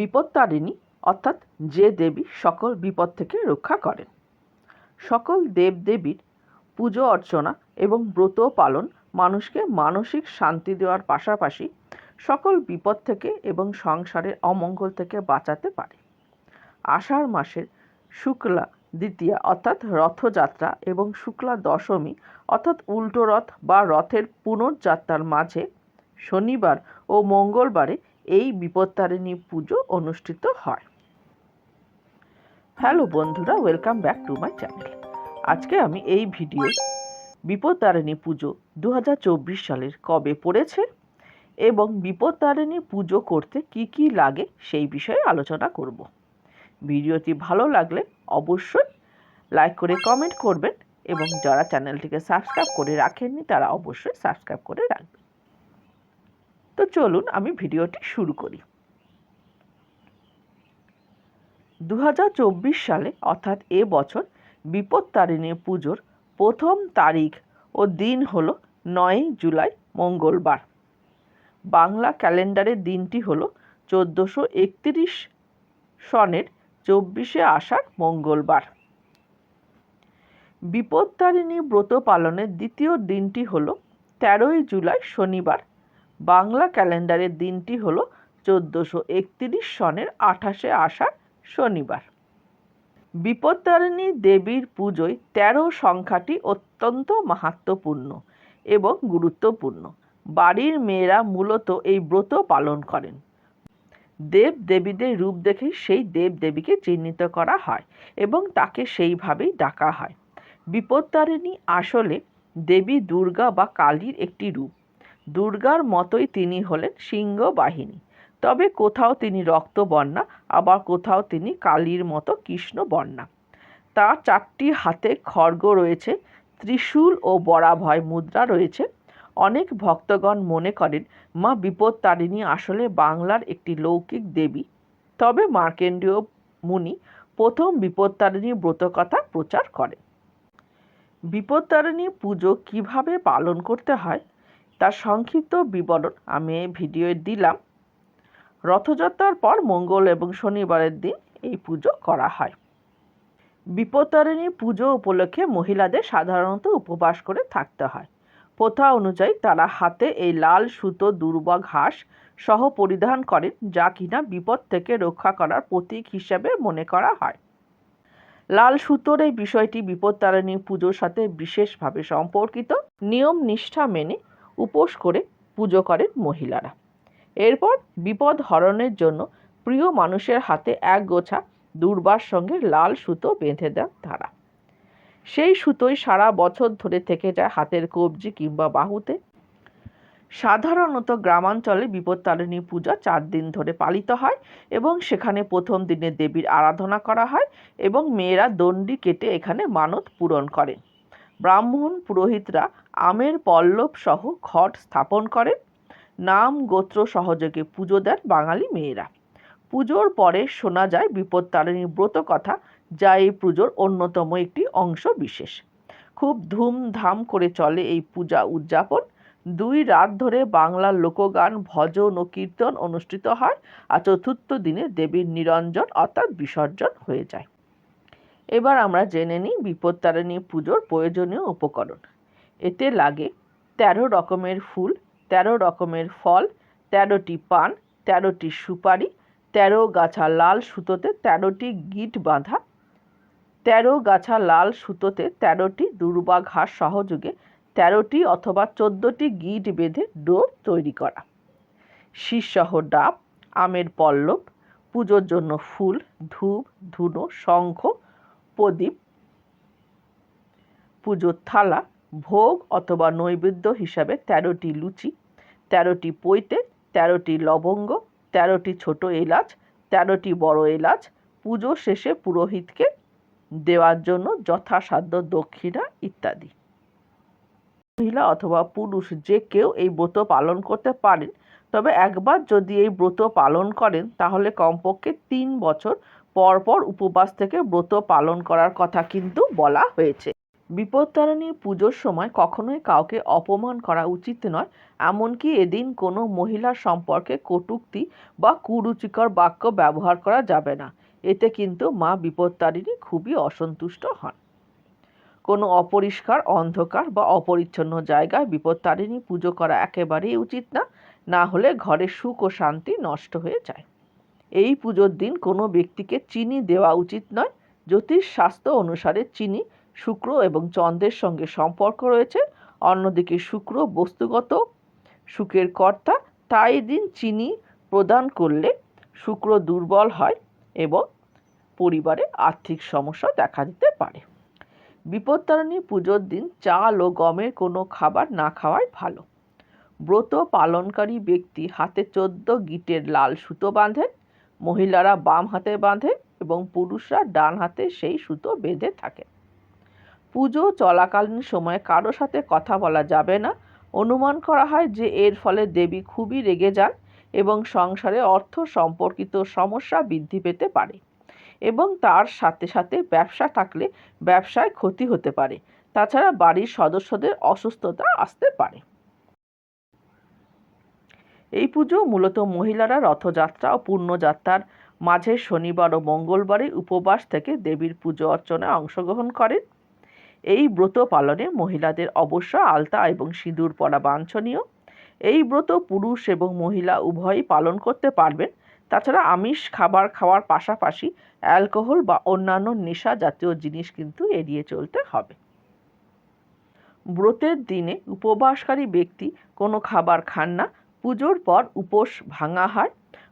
বিপত্তারিণী, অর্থাৎ যে দেবী সকল বিপদ থেকে রক্ষা করেন। সকল দেবদেবীর পুজো অর্চনা এবং ব্রত পালন মানুষকে মানসিক শান্তি দেওয়ার পাশাপাশি সকল বিপদ থেকে এবং সংসারের অমঙ্গল থেকে বাঁচাতে পারে। আষাঢ় মাসের শুক্লা দ্বিতীয়া, অর্থাৎ রথযাত্রা এবং শুক্লা দশমী, অর্থাৎ উল্টো রথ বা রথের পুনর্যাত্রার মাঝে শনিবার ও মঙ্গলবারে এই বিপত্তারিণী পুজো অনুষ্ঠিত হয়। হ্যালো বন্ধুরা welcome back to my channel আজকে আমি এই ভিডিও বিপত্তারিণী পুজো দু হাজার চব্বিশ সালের কবে পড়েছে এবং বিপত্তারিণী পুজো করতে কি কি লাগে সেই বিষয়ে আলোচনা করব। ভিডিওটি ভালো লাগলে অবশ্যই লাইক করে কমেন্ট করবেন এবং যারা চ্যানেলটিকে সাবস্ক্রাইব করে রাখেননি তারা অবশ্যই সাবস্ক্রাইব করে রাখবেন। তো চলুন আমি ভিডিওটি শুরু করি। দু হাজার চব্বিশ সালে, অর্থাৎ এ বছর বিপত্তারিণী পুজোর প্রথম তারিখ ও দিন হল নয়ই জুলাই মঙ্গলবার। বাংলা ক্যালেন্ডারের দিনটি হল চোদ্দোশো একত্রিশ সনের চব্বিশে আষাঢ় মঙ্গলবার। বিপত্তারিণী ব্রত পালনের দ্বিতীয় দিনটি হল তেরোই জুলাই শনিবার। বাংলা ক্যালেন্ডারের দিনটি হল চোদ্দোশো একত্রিশ সনের আঠাশে আষাঢ় শনিবার। বিপত্তারিণী দেবীর পুজোয় তেরো সংখ্যাটি অত্যন্ত মাহাত্মপূর্ণ এবং গুরুত্বপূর্ণ। বাড়ির মেয়েরা মূলত এই ব্রত পালন করেন। দেব দেবীদের রূপ দেখেই সেই দেব দেবীকে চিহ্নিত করা হয় এবং তাকে সেইভাবেই ডাকা হয়। বিপত্তারিণী আসলে দেবী দুর্গা বা কালীর একটি রূপ। দুর্গার মতোই তিনি হলেন সিংহ বাহিনী তবে কোথাও তিনি রক্তবর্ণা আবার কোথাও তিনি কালীর মতো কৃষ্ণ কৃষ্ণবর্ণা তার চারটি হাতে খড়গ রয়েছে, ত্রিশূল ও বরাভয় মুদ্রা রয়েছে। অনেক ভক্তগণ মনে করেন, মা, বিপত্তারিণী আসলে বাংলার একটি লৌকিক দেবী। তবে মার্কেন্ডীয় মুনি প্রথম বিপত্তারিণী ব্রতকথা প্রচার করেন। বিপত্তারিণী পুজো কীভাবে পালন করতে হয়? তার সংক্ষিপ্ত বিবরণ আমি ভিডিওয়ে দিলাম। রথযাত্রার পর মঙ্গল এবং শনিবারের দিন এই পুজো করা হয়। বিপত্তারিণী পুজো উপলক্ষে মহিলাদের সাধারণত উপবাস করে থাকতে হয়। প্রথা অনুযায়ী তারা হাতে এই লাল সুতো দুর্বা ঘাস সহ পরিধান করেন, যা কিনা বিপদ থেকে রক্ষা করার প্রতীক হিসেবে মনে করা হয়। লাল সুতোর এই বিষয়টি বিপত্তারিণী পুজোর সাথে বিশেষভাবে সম্পর্কিত। নিয়ম নিষ্ঠা মেনে উপোস করে পুজো করেন মহিলারা। এরপর বিপদ হরণের জন্য প্রিয় মানুষের হাতে এক গোছা দুর্বার সঙ্গে লাল সুতো বেঁধে দেন তারা। সেই সুতোই সারা বছর ধরে থেকে যায় হাতের কবজি কিংবা বাহুতে। সাধারণত গ্রামাঞ্চলে বিপত্তারিণী পূজা চার দিন ধরে পালিত হয় এবং সেখানে প্রথম দিনে দেবীর আরাধনা করা হয় এবং মেয়েরা দণ্ডি কেটে এখানে মানত পূরণ করেন। ব্রাহ্মণ পুরোহিতরা আমের পল্লব সহ ঘট স্থাপন করেন। নাম গোত্র সহযোগে পুজো দেন বাঙালি মেয়েরা। পুজোর পরে শোনা যায় বিপত্তারিণী ব্রত কথা, যা এই পুজোর অন্যতম একটি অংশ বিশেষ। খুব ধুমধাম করে চলে এই পূজা উদযাপন। দুই রাত ধরে বাংলার লোকগান ভজন ও কীর্তন অনুষ্ঠিত হয় আর চতুর্থ দিনে দেবীর নিরঞ্জন অর্থাৎ বিসর্জন হয়ে যায়। এবার আমরা জেনে নিই বিপত্তারিণী পুজোর প্রয়োজনীয় উপকরণ। এতে লাগে তেরো রকমের ফুল, তেরো রকমের ফল, তেরোটি পান, তেরোটি সুপারি, তেরো গাছা লাল সুতোতে তেরোটি গিট বাঁধা, তেরো গাছা লাল সুতোতে তেরোটি দুর্বা ঘাস সহযোগে তেরোটি অথবা চোদ্দোটি গিট বেঁধে ডোর তৈরি করা। শীর্ষহ ডাব, আমের পল্লব, পুজোর জন্য ফুল, ধূপ, ধুনো, শঙ্খ, প্রদীপ, পুজোর থালা ভোগ অথবা নৈবেদ্য হিসাবে তেরোটি লুচি, তেরোটি পৈতে, তেরোটি লবঙ্গ, তেরোটি ছোট এলাচ, তেরোটি বড় এলাচ পুজো শেষে পুরোহিতকে দেওয়ার জন্য যথাসাধ্য দক্ষিণা ইত্যাদি। মহিলা অথবা পুরুষ যে কেউ এই ব্রত পালন করতে পারেন, তবে একবার যদি এই ব্রত পালন করেন, তাহলে কমপক্ষে তিন বছর পর পর উপবাস থেকে ব্রত পালন করার কথা কিন্তু বলা হয়েছে। বিপত্তারিণী পুজোর সময় কখনোই কাউকে অপমান করা উচিত নয়, এমনকি এদিন কোনো মহিলার সম্পর্কে কটুক্তি বা কুরুচিকর বাক্য ব্যবহার করা যাবে না। এতে কিন্তু মা বিপত্তারিণী খুবই অসন্তুষ্ট হন। কোনো অপরিষ্কার, অন্ধকার বা অপরিচ্ছন্ন জায়গায় বিপত্তারিণী পুজো করা একেবারেই উচিত না না হলে ঘরের সুখ ও শান্তি নষ্ট হয়ে যায়। এই পুজোর দিন কোনো ব্যক্তিকে চিনি দেওয়া উচিত নয়। জ্যোতিষ শাস্ত্র অনুসারে চিনি শুক্র এবং চন্দ্রের সঙ্গে সম্পর্ক রয়েছে। অন্যদিকে শুক্র বস্তুগত সুখের কর্তা তাই দিন চিনি প্রদান করলে শুক্র দুর্বল হয় এবং পরিবারে আর্থিক সমস্যা দেখা দিতে পারে। বিপত্তারণী পুজোর দিন চাল ও গমের কোনো খাবার না খাওয়াই ভালো। ব্রত পালনকারী ব্যক্তি হাতে চোদ্দ গিটের লাল সুতো বাঁধেন, মহিলারা বাম হাতে বাঁধে এবং পুরুষরা ডান হাতে সেই সুতো বেঁধে থাকে পুজো চলাকালীন সময় কারও সাথে কথা বলা যাবে না। অনুমান করা হয় যে এর ফলে দেবী খুবই রেগে যান এবং সংসারে অর্থ সম্পর্কিত সমস্যা বৃদ্ধি পেতে পারে এবং তার সাথে সাথে ব্যবসা থাকলে ব্যবসায় ক্ষতি হতে পারে। তাছাড়া বাড়ির সদস্যদের অসুস্থতা আসতে পারে। এই পুজো মূলত মহিলারা রথযাত্রা ও পূর্ণযাত্রার মাঝে শনিবার ও মঙ্গলবারে উপবাস থেকে দেবীর পুজো অর্চনায় অংশগ্রহণ করেন। এই ব্রত পালনে মহিলাদের অবশ্য আলতা এবং সিঁদুর পরা বাঞ্ছনীয়। এই ব্রত পুরুষ এবং মহিলা উভয়ই পালন করতে পারবেন। তাছাড়া আমিষ খাবার খাওয়ার পাশাপাশি অ্যালকোহল বা অন্যান্য নেশা জাতীয় জিনিস কিন্তু এড়িয়ে চলতে হবে। ব্রতের দিনে উপবাসকারী ব্যক্তি কোনো খাবার খান না। পুজোর পর উপোস ভাঙা হয়।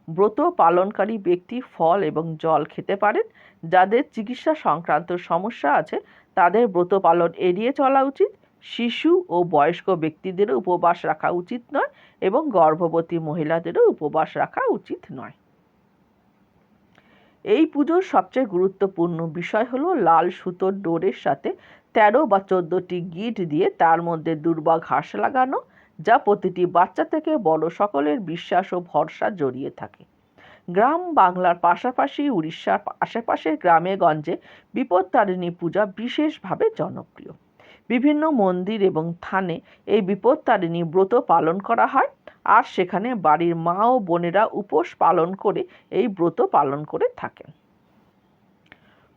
ব্রত পালনকারী ব্যক্তি ফল এবং জল খেতে পারেন। যাদের চিকিৎসা সংক্রান্ত সমস্যা আছে তাদের ব্রত পালন এড়িয়ে চলা উচিত। শিশু ও বয়স্ক ব্যক্তিদেরও উপবাস রাখা উচিত নয় এবং গর্ভবতী মহিলাদেরও উপবাস রাখা উচিত নয়। এই পুজোর সবচেয়ে গুরুত্বপূর্ণ বিষয় হলো লাল সুতোর ডোরের সাথে তেরো বা চোদ্দোটি গিট দিয়ে তার মধ্যে দুর্বা ঘাস লাগানো, যা প্রতিটি বাচ্চা থেকে বড় সকলের বিশ্বাস ও ভরসা জড়িয়ে থাকে। গ্রাম বাংলার পাশাপাশি উড়িষ্যার আশেপাশের গ্রামে গঞ্জে বিপত্তারিণী পূজা বিশেষভাবে জনপ্রিয়। বিভিন্ন মন্দির এবং থানে এই বিপত্তারিণী ব্রত পালন করা হয় আর সেখানে বাড়ির মা ও বোনেরা উপোস পালন করে এই ব্রত পালন করে থাকেন।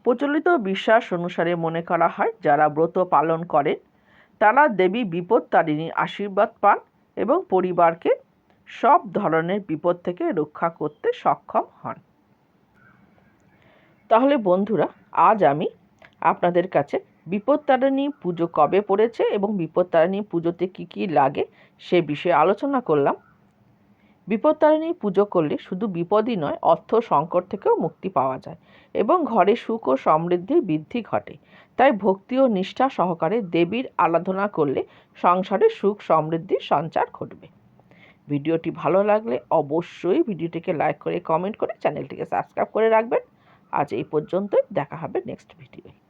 প্রচলিত বিশ্বাস অনুসারে মনে করা হয়, যারা ব্রত পালন করেন, তারা দেবী বিপত্তারিণীর আশীর্বাদ পান এবং পরিবারকে সব ধরনের বিপদ থেকে রক্ষা করতে সক্ষম হন। তাহলে বন্ধুরা, আজ আমি আপনাদের কাছে বিপত্তারিণী পুজো কবে পড়েছে এবং বিপত্তারিণী পুজোতে কি কি লাগে সে বিষয়ে আলোচনা করলাম। বিপত্তারিণী পুজো করলে শুধু বিপদই নয়, অর্থ সংকট থেকেও মুক্তি পাওয়া যায় এবং ঘরে সুখ ও সমৃদ্ধির বৃদ্ধি ঘটে। তাই ভক্তি ও নিষ্ঠা সহকারে দেবীর আরাধনা করলে সংসারে সুখ সমৃদ্ধির সঞ্চার ঘটবে। ভিডিওটি ভালো লাগলে অবশ্যই ভিডিওটিকে লাইক করে কমেন্ট করে চ্যানেলটিকে সাবস্ক্রাইব করে রাখবেন। আজ এই পর্যন্তই, দেখা হবে নেক্সট ভিডিওয়